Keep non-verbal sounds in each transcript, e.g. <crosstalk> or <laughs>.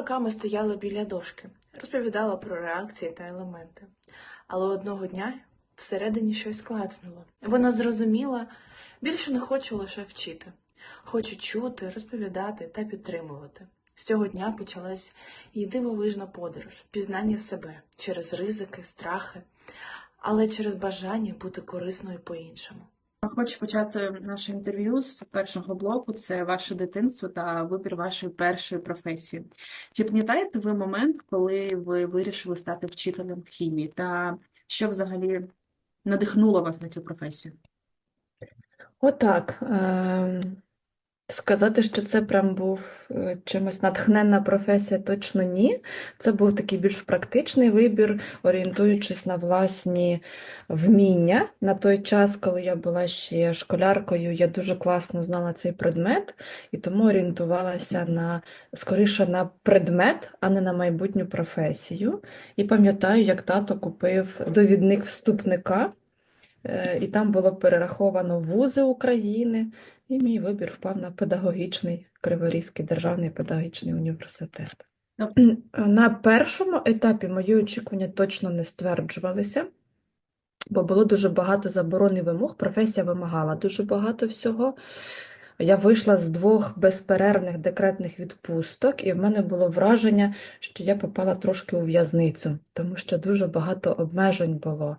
роками стояла біля дошки, розповідала про реакції та елементи. Але одного дня всередині щось клацнуло. Вона зрозуміла, більше не хочу лише вчити. Хочу чути, розповідати та підтримувати. З цього дня почалась її дивовижна подорож, пізнання себе через ризики, страхи, але через бажання бути корисною по-іншому. Хочу почати наше інтерв'ю з першого блоку. Це ваше дитинство та вибір вашої першої професії. Чи пам'ятаєте ви момент, коли ви вирішили стати вчителем хімії? Та що взагалі надихнуло вас на цю професію? Отак. Ем, Сказати, що це прям був е, чимось натхненна професія, точно ні. Це був такий більш практичний вибір, орієнтуючись на власні вміння. На той час, коли я була ще школяркою, я дуже класно знала цей предмет і тому орієнтувалася на скоріше на предмет, а не на майбутню професію. І пам'ятаю, як тато купив довідник вступника. Е, І там було перераховано вузи України, і мій вибір впав на педагогічний Криворізький державний педагогічний університет. Тобто- На першому етапі мої очікування точно не стверджувалися, бо було дуже багато заборон і вимог. Професія вимагала дуже багато всього. Я вийшла з двох безперервних декретних відпусток, і в мене було враження, що я попала трошки у в'язницю, тому що дуже багато обмежень було.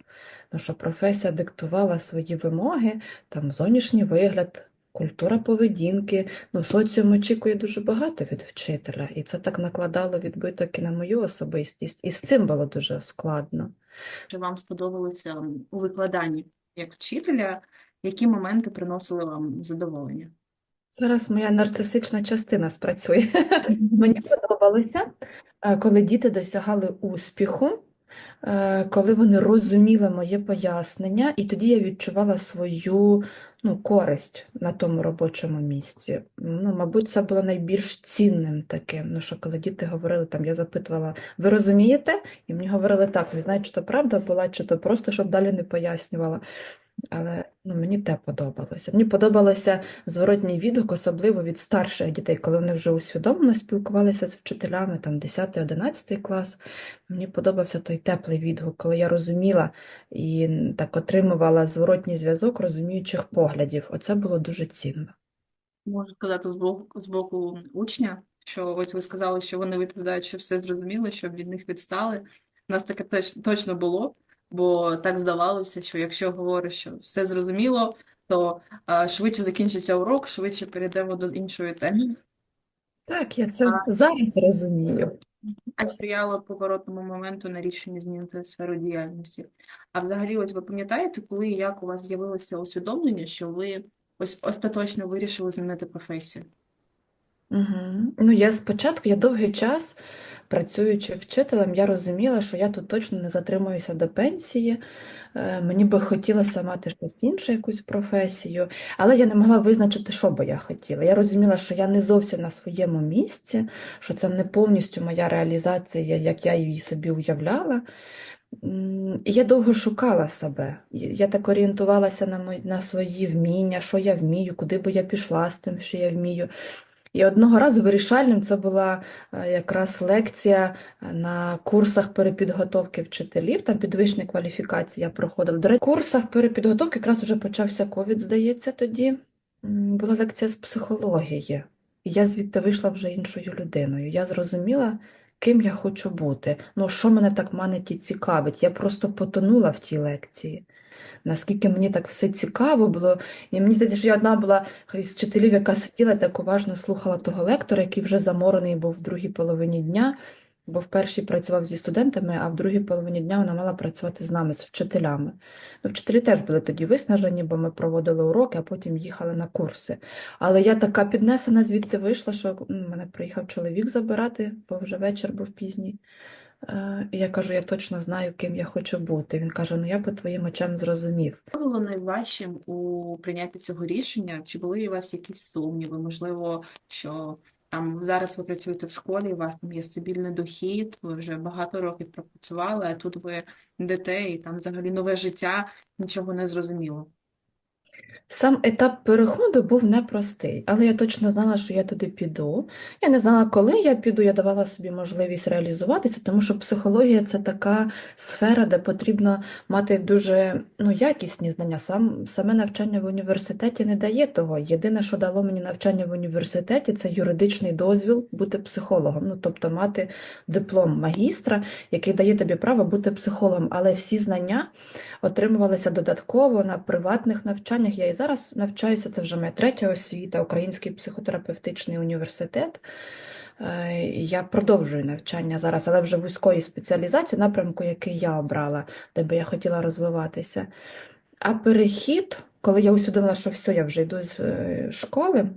Ну, що професія диктувала свої вимоги, там зовнішній вигляд, культура поведінки. Ну, соціум очікує дуже багато від вчителя, і це так накладало відбиток і на мою особистість. І з цим було дуже складно. Чи вам сподобалося у викладанні як вчителя? Які моменти приносили вам задоволення? Зараз моя нарцисична частина спрацює. Мені подобалося, е, коли діти досягали успіху, е, коли вони розуміли моє пояснення, і тоді я відчувала свою ну, користь на тому робочому місці. Ну, мабуть, це було найбільш цінним таким. Ну, що коли діти говорили, там я запитувала, ви розумієте? І мені говорили так, не знаю, чи то правда була, чи то просто, щоб далі не пояснювала. Але ну, мені те подобалося. Мені подобалося зворотній відгук, особливо від старших дітей, коли вони вже усвідомлено спілкувалися з вчителями, там 10-11 клас. Мені подобався той теплий відгук, коли я розуміла і так отримувала зворотній зв'язок розуміючих поглядів. Оце було дуже цінно. Можу сказати з боку, з боку учня, що ось ви сказали, що вони відповідають, що все зрозуміло, щоб від них відстали. У нас таке теж точно було, бо так здавалося, що якщо говориш, що все зрозуміло, то а, швидше закінчиться урок, швидше перейдемо до іншої теми. Так, я це А- зараз розумію. А сприяло поворотному моменту на рішенні змінити сферу діяльності. А взагалі, ось ви пам'ятаєте, коли і як у вас з'явилося усвідомлення, що ви ось остаточно вирішили змінити професію? Угу. Ну, я спочатку, я довгий час, працюючи вчителем, я розуміла, що я тут точно не затримуюся до пенсії. Е, Мені би хотілося мати щось інше, якусь професію, але я не могла визначити, що би я хотіла. Я розуміла, що я не зовсім на своєму місці, що це не повністю моя реалізація, як я її собі уявляла. І я довго шукала себе. Я так орієнтувалася на мої, на свої вміння, що я вмію, куди би я пішла з тим, що я вмію. І одного разу вирішальним це була е, якраз лекція е, на курсах перепідготовки вчителів, там підвищення кваліфікації я проходила. До речі, курсах перепідготовки якраз вже почався ковід, здається, тоді. Була лекція з психології. І я звідти вийшла вже іншою людиною. Я зрозуміла, ким я хочу бути. Ну, що мене так манить і цікавить. Я просто потонула в тій лекції. Наскільки мені так все цікаво було, і мені здається, що я одна була із вчителів, яка сиділа так уважно слухала того лектора, який вже заморений був в другій половині дня, бо в першій працював зі студентами, а в другій половині дня вона мала працювати з нами, з вчителями. Ну, вчителі теж були тоді виснажені, бо ми проводили уроки, а потім їхали на курси. Але я така піднесена звідти вийшла, що мене приїхав чоловік забирати, бо вже вечір був пізній. Е, я кажу, я точно знаю, ким я хочу бути. Він каже: Ну я по твоїм очам зрозумів. Що було найважчим у прийнятті цього рішення? Чи були у вас якісь сумніви? Можливо, що там зараз ви працюєте в школі, у вас там є стабільний дохід, ви вже багато років пропрацювали, а тут ви йдете і там взагалі нове життя, нічого не зрозуміло. Сам етап переходу був непростий, але я точно знала, що я туди піду. Я не знала, коли я піду, я давала собі можливість реалізуватися, тому що психологія це така сфера, де потрібно мати дуже ну, якісні знання. Сам, саме навчання в університеті не дає того. Єдине, що дало мені навчання в університеті, це юридичний дозвіл бути психологом, ну, тобто мати диплом магістра, який дає тобі право бути психологом, але всі знання отримувалися додатково на приватних навчаннях. Я і зараз навчаюся, це вже моя третя освіта, Український психотерапевтичний університет. Е, Я продовжую навчання зараз, але вже вузької спеціалізації, напрямку, який я обрала, де би я хотіла розвиватися. А перехід, коли я усвідомила, що все, я вже йду з е, школи,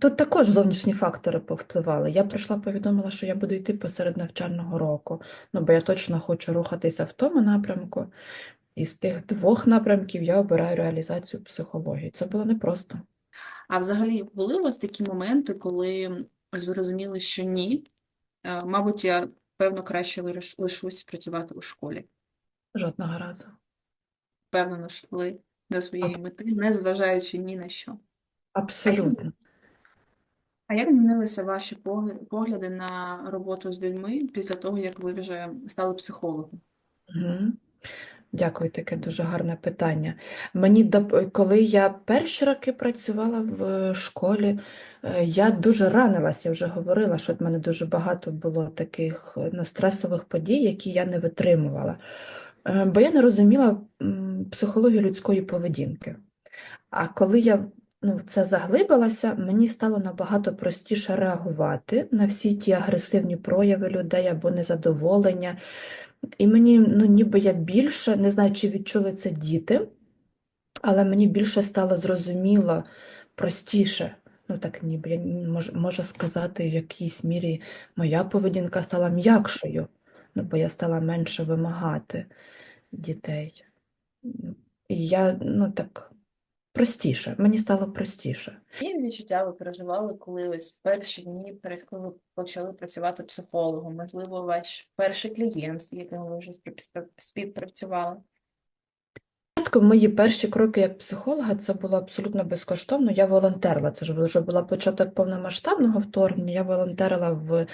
тут також зовнішні фактори повпливали. Я прийшла, повідомила, що я буду йти посеред навчального року, ну, бо я точно хочу рухатися в тому напрямку. І з тих двох напрямків я обираю реалізацію психології. Це було непросто. А взагалі були у вас такі моменти, коли ось ви розуміли, що ні, е, мабуть, я певно краще лишусь працювати у школі. Жодного разу. Впевнено йшли до своєї мети, не зважаючи ні на що. Абсолютно. А як змінилися ваші погляди на роботу з людьми після того, як ви вже стали психологом? Мгм. Дякую, таке дуже гарне питання. Мені коли я перші роки працювала в школі, е, я дуже ранилась, я вже говорила, що в мене дуже багато було таких ну, стресових подій, які я не витримувала. Е, Бо я не розуміла психологію людської поведінки. А коли я ну, це заглибилася, мені стало набагато простіше реагувати на всі ті агресивні прояви людей або незадоволення. І мені, ну, ніби я більше, не знаю, чи відчули це діти, але мені більше стало зрозуміло, простіше. Ну, так ніби я можу, можу сказати, в якійсь мірі моя поведінка стала м'якшою, ну, бо я стала менше вимагати дітей. І я, ну так, простіше, мені стало простіше. Які відчуття ви переживали, коли ось перші дні, перед коли ви почали працювати психологом? Можливо, ваш перший клієнт, з яким ви вже спів- співпрацювали? Мої перші кроки як психолога це було абсолютно безкоштовно. Я волонтерила. Це ж вже була початок повномасштабного вторгнення. Я волонтерила в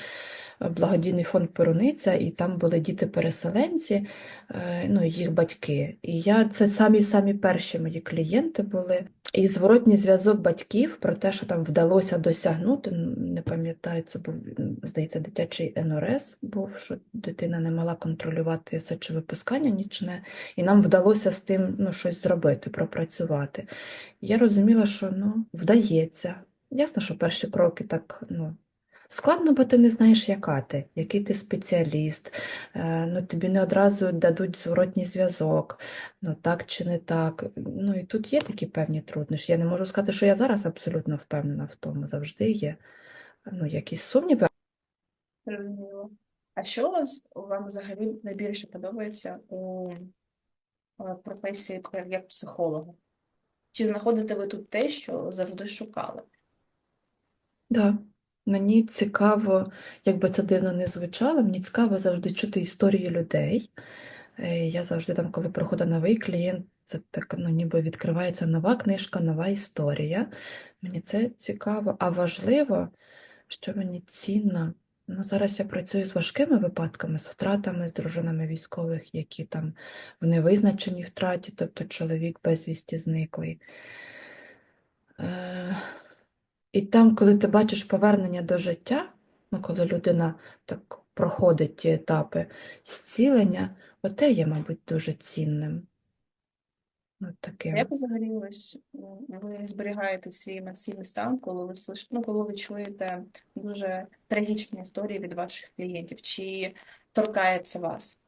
благодійний фонд Перуниця, і там були діти-переселенці, е, ну їх батьки. І я це самі самі перші мої клієнти були. І зворотній зв'язок батьків про те, що там вдалося досягнути. Не пам'ятаю, це був, здається, дитячий НРС був, що дитина не могла контролювати сечовипускання нічне. І нам вдалося з тим ну, щось зробити, пропрацювати. Я розуміла, що ну, вдається. Ясно, що перші кроки так ну, складно, бо ти не знаєш, яка ти, який ти спеціаліст, е, ну, тобі не одразу дадуть зворотній зв'язок, ну так чи не так. Ну і тут є такі певні труднощі. Я не можу сказати, що я зараз абсолютно впевнена в тому, завжди є ну, якісь сумніви. Зрозуміло. А що вам взагалі найбільше подобається у е, професії як- психолога? Чи знаходите ви тут те, що завжди шукали? Да. Мені цікаво, як би це дивно не звучало, мені цікаво завжди чути історії людей. Е, Я завжди там, коли приходить новий клієнт, це так, ну, ніби відкривається нова книжка, нова історія. Мені це цікаво. А важливо, що мені цінно. Ну, зараз я працюю з важкими випадками, з втратами, з дружинами військових, які там в невизначеній втраті, тобто чоловік безвісті зниклий. Е, і там, коли ти бачиш повернення до життя, ну, коли людина так проходить ті етапи зцілення, оте є, мабуть, дуже цінним. А таким. Як взагалі ось ви зберігаєте свій емоційний стан, коли ви слиш... ну, коли ви чуєте дуже трагічні історії від ваших клієнтів? Чи торкається вас?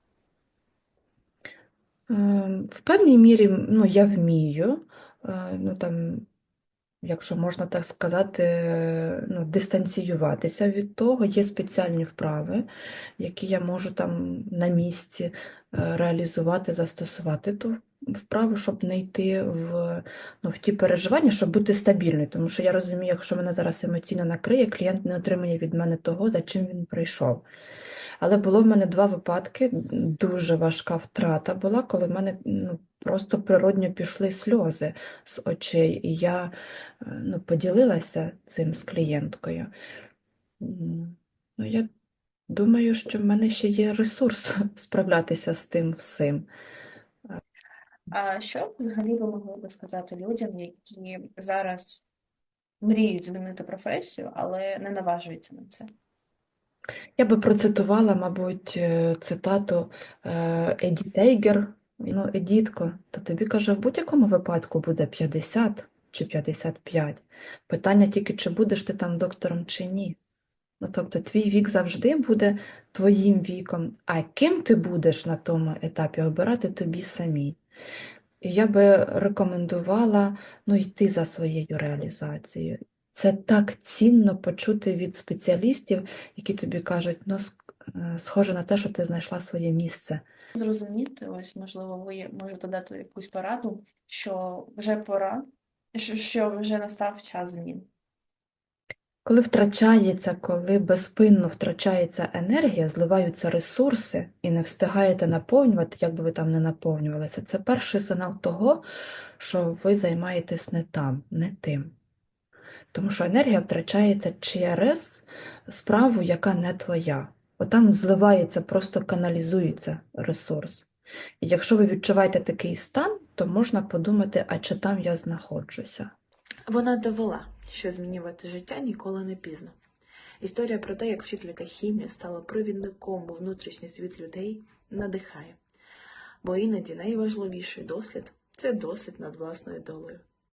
Ем, В певній мірі ну, я вмію, е, ну, там, якщо можна так сказати, ну, дистанціюватися від того. Є спеціальні вправи, які я можу там на місці е, реалізувати, застосувати ту вправу, щоб не йти в, ну, в ті переживання, щоб бути стабільною. Тому що я розумію, якщо мене зараз емоційно накриє, клієнт не отримає від мене того, за чим він прийшов. Але було в мене два випадки, дуже важка втрата була, коли в мене ну, просто природньо пішли сльози з очей, і я е, ну, поділилася цим з клієнткою. Ну, я думаю, що в мене ще є ресурс <laughs> справлятися з тим всім. А що взагалі ви могли би сказати людям, які зараз мріють змінити професію, але не наважуються на це? Я би процитувала, мабуть, е, цитату е, Еді Тейгер. Ну, Едітко, то тобі каже, в будь-якому випадку буде 50 чи 55. Питання тільки, чи будеш ти там доктором чи ні. Ну, тобто, твій вік завжди буде твоїм віком, а ким ти будеш на тому етапі обирати тобі самі. І я би рекомендувала ну, йти за своєю реалізацією. Це так цінно почути від спеціалістів, які тобі кажуть, ну, е, схоже на те, що ти знайшла своє місце. Зрозуміти, ось, можливо, ви можете дати якусь пораду, що вже пора, що, вже настав час змін. Коли втрачається, коли безпинно втрачається енергія, зливаються ресурси і не встигаєте наповнювати, як би ви там не наповнювалися, це перший сигнал того, що ви займаєтесь не там, не тим. Тому що енергія втрачається через справу, яка не твоя. Отам зливається, просто каналізується ресурс. І якщо ви відчуваєте такий стан, то можна подумати, а чи там я знаходжуся. Вона довела, що змінювати життя ніколи не пізно. Історія про те, як вчителька хімії стала провідником у внутрішній світ людей, надихає. Бо іноді найважливіший дослід це дослід над власною долею.